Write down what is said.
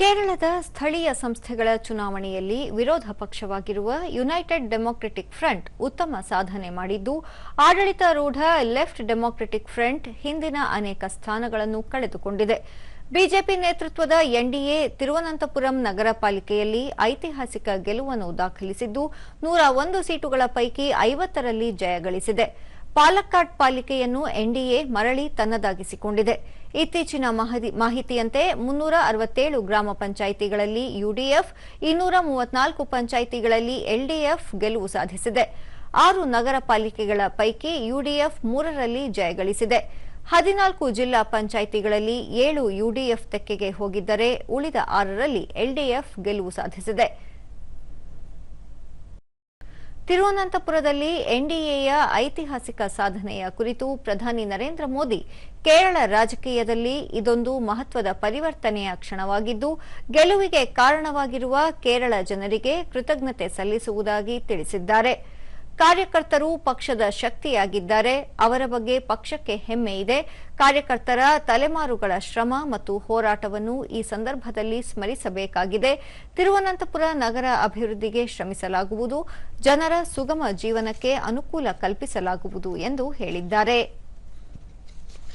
ಕೇರಳದ ಸ್ಥಳೀಯ ಸಂಸ್ಥೆಗಳ ಚುನಾವಣೆಯಲ್ಲಿ ವಿರೋಧ ಪಕ್ಷವಾಗಿರುವ ಯುನೈಟೆಡ್ ಡೆಮಾಕ್ರೆಟಿಕ್ ಫ್ರಂಟ್ ಉತ್ತಮ ಸಾಧನೆ ಮಾಡಿದ್ದು, ಆಡಳಿತಾರೂಢ ಲೆಫ್ಟ್ ಡೆಮಾಕ್ರೆಟಿಕ್ ಫ್ರಂಟ್ ಹಿಂದಿನ ಅನೇಕ ಸ್ಥಾನಗಳನ್ನು ಕಳೆದುಕೊಂಡಿದೆ. ಬಿಜೆಪಿ ನೇತೃತ್ವದ ಎನ್ಡಿಎ ತಿರುವನಂತಪುರಂ ನಗರ ಪಾಲಿಕೆಯಲ್ಲಿ ಐತಿಹಾಸಿಕ ಗೆಲುವನ್ನು ದಾಖಲಿಸಿದ್ದು, ನೂರ ಒಂದು ಸೀಟುಗಳ ಪೈಕಿ ಐವತ್ತರಲ್ಲಿ ಜಯಗಳಿಸಿದೆ. ಪಾಲಕ್ಕಾಡ್ ಪಾಲಿಕೆಯನ್ನು ಎನ್ಡಿಎ ಮರಳಿ ತನ್ನದಾಗಿಸಿಕೊಂಡಿದೆ. ಇತ್ತೀಚಿನ ಮಾಹಿತಿಯಂತೆ ಮುನ್ನೂರ ಅರವತ್ತೇಳು ಗ್ರಾಮ ಪಂಚಾಯಿತಿಗಳಲ್ಲಿ ಯುಡಿಎಫ್, ಇನ್ನೂರ ಮೂವತ್ನಾಲ್ಕು ಪಂಚಾಯಿತಿಗಳಲ್ಲಿ ಎಲ್ಡಿಎಫ್ ಗೆಲುವು ಸಾಧಿಸಿದೆ. ಆರು ನಗರ ಪಾಲಿಕೆಗಳ ಪೈಕಿ ಯುಡಿಎಫ್ ಮೂರರಲ್ಲಿ ಜಯಗಳಿಸಿದೆ. ಹದಿನಾಲ್ಕು ಜಿಲ್ಲಾ ಪಂಚಾಯಿತಿಗಳಲ್ಲಿ ಏಳು ಯುಡಿಎಫ್ ತೆಕ್ಕೆಗೆ ಹೋಗಿದ್ದರೆ ಉಳಿದ ಆರರಲ್ಲಿ ಎಲ್ಡಿಎಫ್ ಗೆಲುವು ಸಾಧಿಸಿದೆ. ತಿರುವನಂತಪುರದಲ್ಲಿ ಎನ್ಡಿಎಯ ಐತಿಹಾಸಿಕ ಸಾಧನೆಯ ಕುರಿತು ಪ್ರಧಾನಿ ನರೇಂದ್ರ ಮೋದಿ ಕೇರಳ ರಾಜಕೀಯದಲ್ಲಿ ಇದೊಂದು ಮಹತ್ವದ ಪರಿವರ್ತನೆಯ ಕ್ಷಣವಾಗಿದ್ದು, ಗೆಲುವಿಗೆ ಕಾರಣವಾಗಿರುವ ಕೇರಳ ಜನರಿಗೆ ಕೃತಜ್ಞತೆ ಸಲ್ಲಿಸುವುದಾಗಿ ತಿಳಿಸಿದ್ದಾರೆ. ಕಾರ್ಯಕರ್ತರು ಪಕ್ಷದ ಶಕ್ತಿಯಾಗಿದ್ದಾರೆ. ಅವರ ಬಗ್ಗೆ ಪಕ್ಷಕ್ಕೆ ಹೆಮ್ಮೆ ಇದೆ. ಕಾರ್ಯಕರ್ತರ ತಲೆಮಾರುಗಳ ಶ್ರಮ ಮತ್ತು ಹೋರಾಟವನ್ನು ಈ ಸಂದರ್ಭದಲ್ಲಿ ಸ್ಮರಿಸಬೇಕಾಗಿದೆ. ತಿರುವನಂತಪುರ ನಗರ ಅಭಿವೃದ್ಧಿಗೆ ಶ್ರಮಿಸಲಾಗುವುದು. ಜನರ ಸುಗಮ ಜೀವನಕ್ಕೆ ಅನುಕೂಲ ಕಲ್ಪಿಸಲಾಗುವುದು ಎಂದು ಹೇಳಿದ್ದಾರೆ.